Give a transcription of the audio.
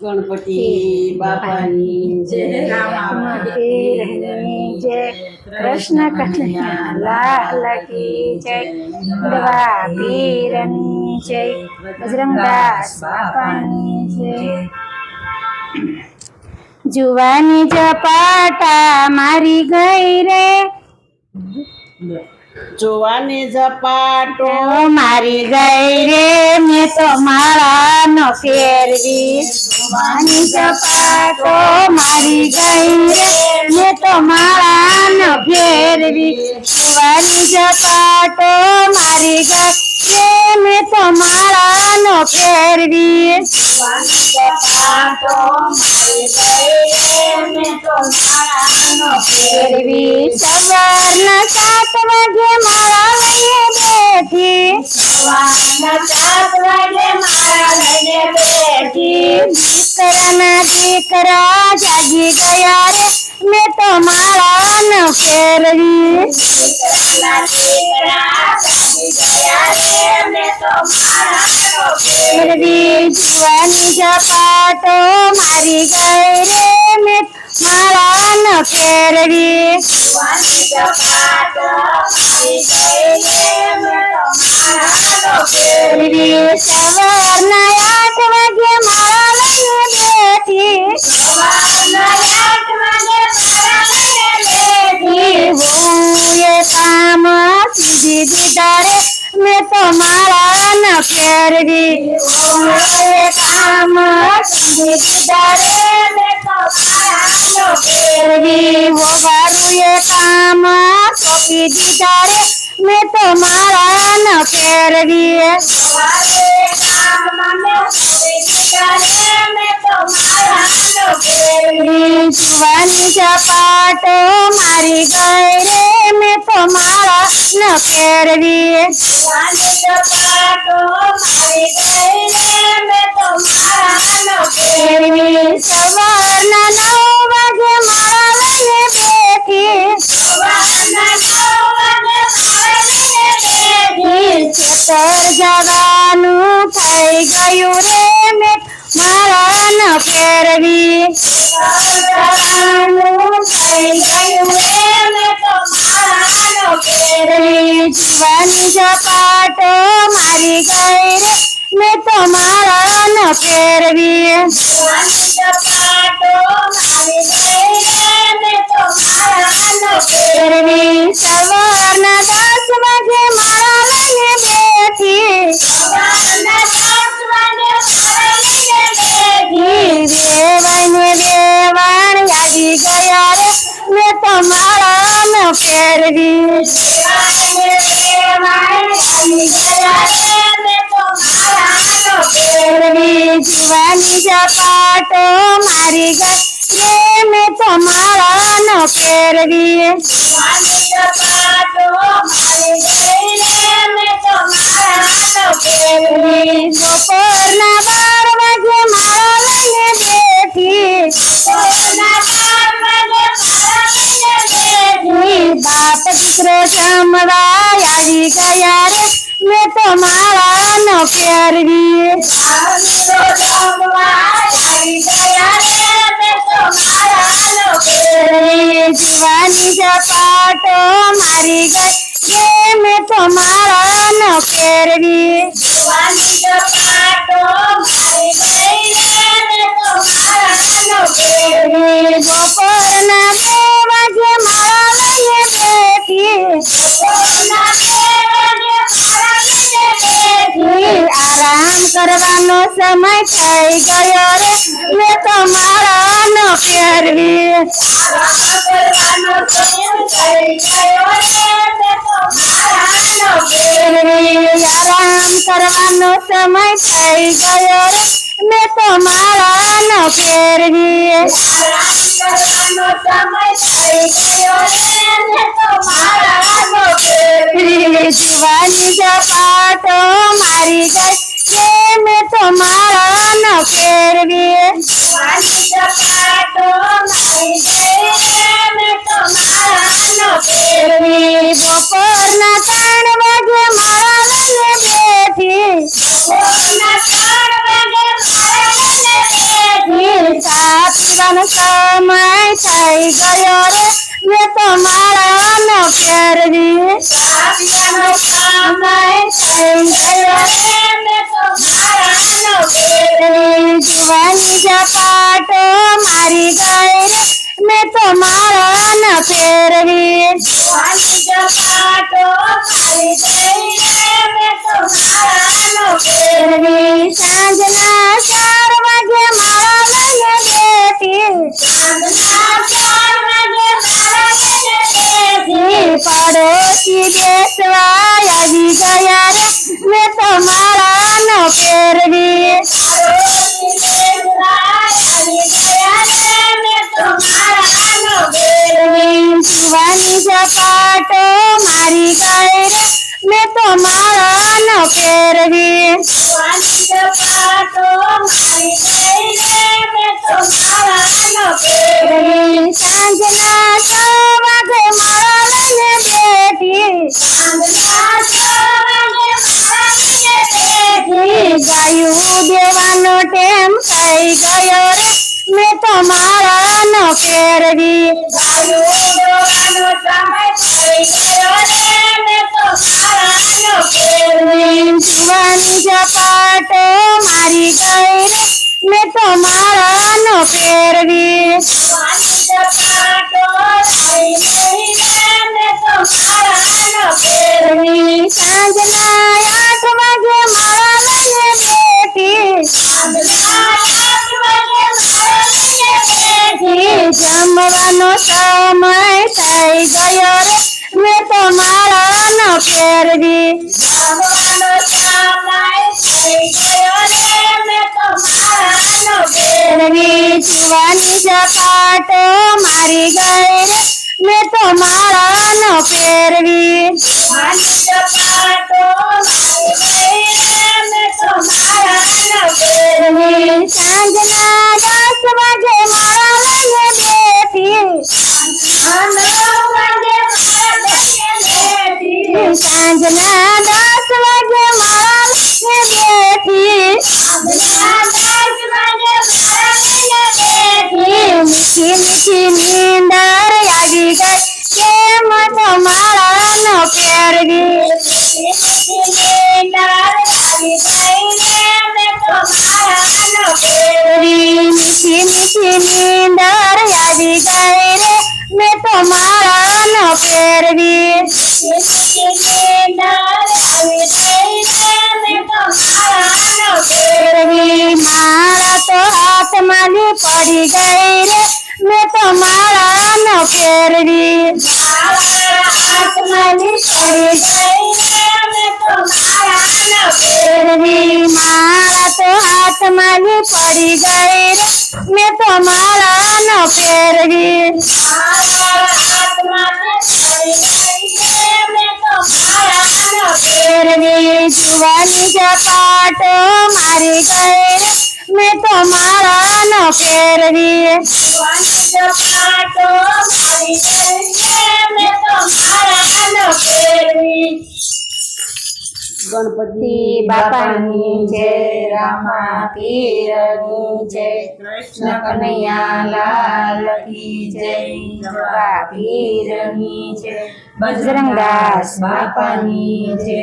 ગણપતિ બાપાની જય કૃષ્ણ કન્હૈયા લાલ કી જય. દવા પીરની જય. બજરંગદાસ બાપાની જય. જુવાની જપાટા મારી ગઈ રે. જોવાને ઝપાટો તો મારી ગઈ રે. મેં તો માળાનો ફેરવી. જુવાની જપાટો મારી ગઈ. રે મેં તો માળાનો ફેરવી. જુવાની જપાટો મારી ગઈ રે. મેં તો માળાનો ફેરવી. ફેરવી સવારના સાત વાગે માળા લઈએ બેઠી. દીકરાના દીકરા જાગી ગયા રે. મેં તો માળા ન ફેરવી ફેરવી જીવાની ઝપાટો મારી ગઈ રે. મેં માળા ન ફેરવી ફેરવી ન ફેરવી વગાડું એ કામ સોંપી દીધા રે મેં તો માળા ન ફેરવી ફેરવી જુવાની ઝપાટો મારી ગઈ રે મેં તો માળા મેં તો માળા ન ફેરવી ફેરવી જુવાની ઝપાટો મારી રે મેં તો માળા જમવા આવી ગયા રે. મેં તો માળા ન ફેરવી જુવાની ઝપાટો મારી ગઈ. રે મેં તો માળા ન ફેરવી ફેરવી કરવાનો સમય થઈ ગયો રે. મેં તો માળા ન ફેરવી ફેરવી. આરામ કરવાનો સમય થઈ ગયો રે. મેં તો માળા ન ફેરવી. ફેરવી જુવાની ઝપાટો મારી ગઈ કે મેં તો ન ફેરવી ફેરવી બપોરના ત્રણ વાગે મારા લઈને બેઠી. પીવાનો સમય થઈ ગયો રે મેં તો ન ફેરવી ચા પીવાનો સમય થઈ ગયો રે. જુવાની ઝપાટો મારી ગઈ રે મેં તો ન ફેરવી જુવાની ઝપાટો મારી ગઈ રે મેં તો માળાનો ફેરવી સાંજના ચાર વાગે માળા લઈને બેઠી સાંજના ચાર વાગે માળા લઈને બેઠી પડોશી બેસવા આવી ગયા. ઝપાટો મારી ગઈ રે મેં તો માળાનો ફેરવી જુવાની ઝપાટો મારી ગઈ રે મેં તો માળાનો ફેરવી સાંજના સો વાગે માળા લઈને બેઠી. સાંજના સો વાગે માળા લઈને બેઠી ગાયું દેવાનો ટેમ થઈ ગયો રે. મેં તો મારા નો કેરવી જીવાની ઝપાટો મારી ગઈ. રે મેં તો મારા નો ફેરવી સાંજના ફેરવી જુવાની ઝપાટો મારી ગઈ રે મેં તો ફેરવી મારી ગઈ રે મેં તો માળાનો ફેરવી સાંજના મીઠી નીંદર આવી ગઈ કેમ તો માળાનો મીઠી નીંદર આવી ગઈ રે મેં તો માળાનો ફેરવી મીઠી મીઠી પડી ગઈ રે. મેં તો માળા માળાનો ફેરવી માળા તો હાથમાંથી પડી ગઈ રે મેં તો માળા માળાનો ફેરવી જુવાની ઝપાટો મારી ગઈ. રે મેં તો માળાનો ફેરવી પહેરવી મારી તો માળાનો ફેરવી ગણપતિ બાપાની જય રામા પીરની જય કૃષ્ણ કનૈયા લાલ કી જય પીરની જય બજરંગદાસ બાપાની જય